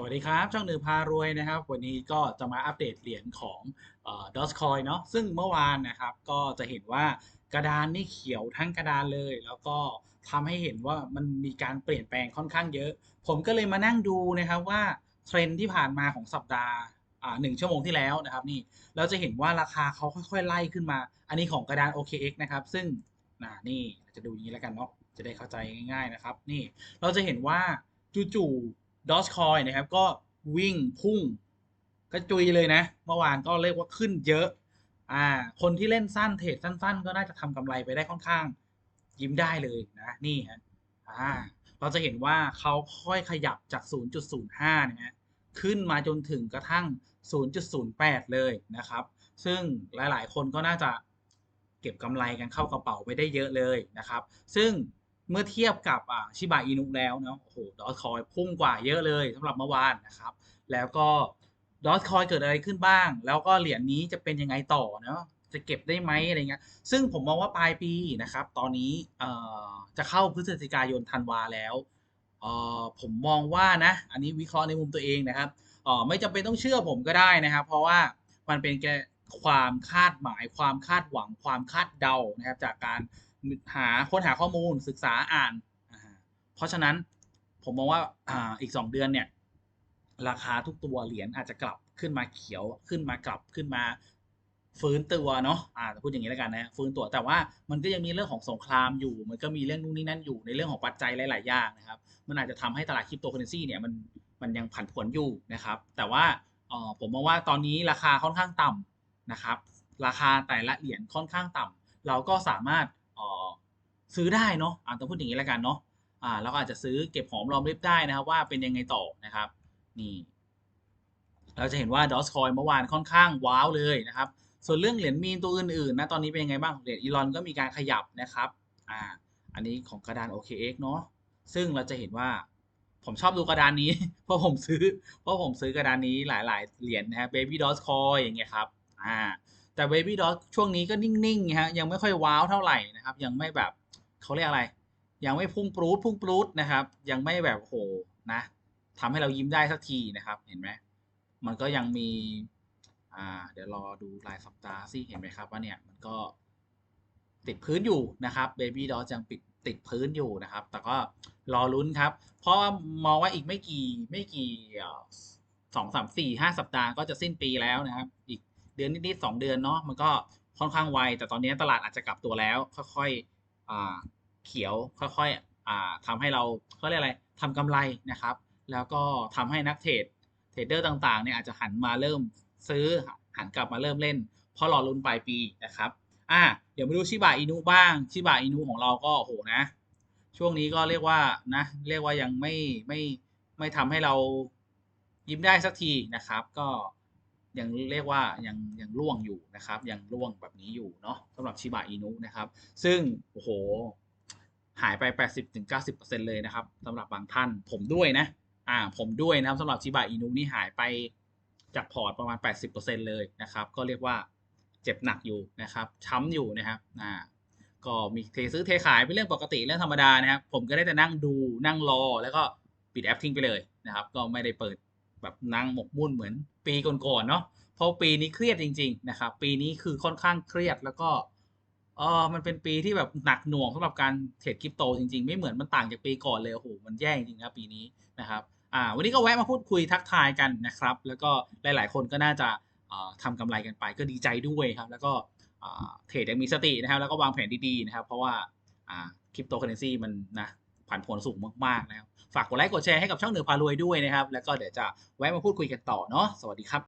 สวัสดีครับ ช่องหนึ่งพารวยนะครับ วันนี้ก็จะมาอัปเดตเหรียญของดอสคอยเนาะซึ่งเมื่อวานนะครับก็จะเห็นว่ากระดานนี่เขียวทั้งกระดานเลย แล้วก็ทำให้เห็นว่ามันมีการเปลี่ยนแปลงค่อนข้างเยอะ ผมก็เลยมานั่งดูนะครับว่าเทรนที่ผ่านมาของสัปดาห์หนึ่งชั่วโมงที่แล้วนะครับนี่เราจะเห็นว่าราคาเขาค่อยๆ ไล่ขึ้นมา อันนี้ของกระดาน OKX นะครับ ซึ่งนนี่จะดูอย่างนี้แล้วกันเนาะจะได้เข้าใจง่าย ๆนะครับ นี่เราจะเห็นว่าจู่ๆ ดอ g คอยนะครับ ก็วิ่งพุ่งกระจุยเลยนะ เมื่อวานก็เรียกว่าขึ้นเยอะ อ่า คนที่เล่นสั้นเทรดสั้น ๆ ก็น่าจะทำกำไรไปได้ค่อนข้าง ยิ้มได้เลยนะ นี่ฮะอ่า เราจะเห็นว่าเขาค่อยขยับจาก 0.05 นะฮะขึ้นมาจนถึงกระทั่ง 0.08 เลยนะครับ ซึ่งหลายๆ คนก็น่าจะเก็บกำไรกันเข้ากระเป๋าไปได้เยอะเลยนะครับ ซึ่ง เมื่อเทียบกับชิบะอินุแล้วเนาะโอ้โหดอทคอยพุ่งกว่าเยอะเลยสำหรับเมื่อวานนะครับ แล้วก็ดอทคอยเกิดอะไรขึ้นบ้าง แล้วก็เหรียญนี้จะเป็นยังไงต่อเนาะจะเก็บได้ไหมอะไรเงี้ยซึ่งผมมองว่าปลายปีนะครับ ตอนนี้เอ่อจะเข้าพฤศจิกายนธันวาแล้วเอ่อผมมองว่านะ อันนี้วิเคราะห์ในมุมตัวเองนะครับเอ่อไม่จำเป็นต้องเชื่อผมก็ได้นะครับ เพราะว่ามันเป็นแค่ความคาดหมายความคาดหวังความคาดเดานะครับจากการ หาค้นหาข้อมูลศึกษาอ่าน เพราะฉะนั้นผมมองว่าอ่าอีก2เดือนเนี่ย ราคาทุกตัวเหรียญอาจจะกลับขึ้นมาเขียวขึ้นมากลับขึ้นมาฟื้นตัวเนาะอ่าพูดอย่างนี้แล้วกันนะฟื้นตัวแต่ว่ามันก็ยังมีเรื่องของสงครามอยู่ มันก็มีเรื่องนู่นนี่นั่นอยู่ในเรื่องของปัจจัยหลาย ๆ อย่างนะครับ มันอาจจะทำให้ตลาดคริปโตเคอเรนซีเนี่ยมันมันยังผันผวนอยู่นะครับ แต่ว่าเออผมมองว่าตอนนี้ราคาค่อนข้างต่ำนะครับ ราคาแต่ละเหรียญค่อนข้างต่ำเราก็สามารถ ซื้อได้เนาะอ่าต้องพูดอย่างนี้แล้วกันเนาะอ่าเราก็อาจจะซื้อเก็บหอมรอมริบได้นะครับ ว่าเป็นยังไงต่อนะครับ นี่ เราจะเห็นว่าดอสคอยเมื่อวานค่อนข้างว้าวเลยนะครับ ส่วนเรื่องเหรียญมีนตัวอื่นๆนะตอนนี้เป็นยังไงบ้างเหรียญอีลอนก็มีการขยับนะครับอ่าอันนี้ของกระดาน OKX เนาะซึ่งเราจะเห็นว่าผมชอบดูกระดานนี้ เพราะผมซื้อ เพราะผมซื้อกระดานนี้หลาย ๆ เหรียญนะครับ Baby Dots Coin อย่างเงี้ยครับ อ่า แต่ Baby Dots ช่วงนี้ก็นิ่งๆฮะ ยังไม่ค่อยว้าวเท่าไหร่นะครับ ยังไม่แบบ เขาเรียกอะไร ยังไม่พุ่งปรูดพุ่งปรูดนะครับ ยังไม่แบบโหนะทำให้เรายิ้มได้สักทีนะครับ เห็นไหมมันก็ยังมีอ่าเดี๋ยวรอดูรายสัปดาห์สิเห็นไหมครับว่าเนี่ยมันก็ติดพื้นอยู่นะครับ Baby d o ยังปิดติดพื้นอยู่นะครับ แต่ก็รอลุ้นครับ เพราะมองว่าอีกไม่กี่ไม่กี่สองสามสี่ห้าสัปดาห์ก็จะสิ้นปีแล้วนะครับ อีกเดือนนิดๆสองเดือนเนาะมันก็ค่อนข้างไว แต่ตอนนี้ตลาดอาจจะกลับตัวแล้ว ค่อยๆ เขียวค่อยๆอ่าทำให้เราเขาเรียกอะไรทำกำไรนะครับ แล้วก็ทำให้นักเทรดเทรดเดอร์ต่างๆเนี่ยอาจจะหันมาเริ่มซื้อหันกลับมาเริ่มเล่น เพราะรอลุ้นปลายปีนะครับอะเดี๋ยวมาดูชิบะอินุบ้างชิบะอินุของเราก็โหนะ ช่วงนี้ก็เรียกว่านะเรียกว่ายังไม่ไม่ไม่ทำให้เรายิ้มได้สักทีนะครับ ก็ ยังเรียกว่ายังยังร่วงอยู่นะครับยังร่วงแบบนี้อยู่เนาะสำหรับชิบะอินุนะครับ ซึ่งโอ้โหหายไป 80-90%เลยนะครับสำหรับบางท่านผมด้วยนะอ่าผมด้วยนะครับสำหรับชิบะอินุนี่หายไปจากพอร์ตประมาณ 80%เลยนะครับ ก็เรียกว่าเจ็บหนักอยู่นะครับ ช้ำอยู่นะครับอ่าก็มีเทซื้อเทขายเป็นเรื่องปกติเรื่องธรรมดานะครับ ผมก็ได้แต่นั่งดูนั่งรอ แล้วก็ปิดแอปทิ้งไปเลยนะครับ ก็ไม่ได้เปิด แบบนั่งหมกมุ่นเหมือนปีก่อนๆเนาะเพราะปีนี้เครียดจริง ๆ นะครับ ปีนี้คือค่อนข้างเครียดแล้วก็เออมันเป็นปีที่แบบหนักหน่วงสำหรับการเทรดคริปโตจริงๆ ไม่เหมือนมันต่างจากปีก่อนเลยโอ้โหมันแย่จริงนะปีนี้นะครับอ่าวันนี้ก็แวะมาพูดคุยทักทายกันนะครับ แล้วก็หลายๆ คนก็น่าจะทำกำไรกันไปก็ดีใจด้วยครับ แล้วก็เทรดยังมีสตินะครับ แล้วก็วางแผนดีๆนะครับ เพราะว่าคริปโตเคอเรนซีมันนะ ผันผวนสูงมากๆนะครับ ฝากกดไลค์กดแชร์ให้กับช่องเหนือพารวยด้วยนะครับ แล้วก็เดี๋ยวจะแวะมาพูดคุยกันต่อเนาะสวัสดีครับ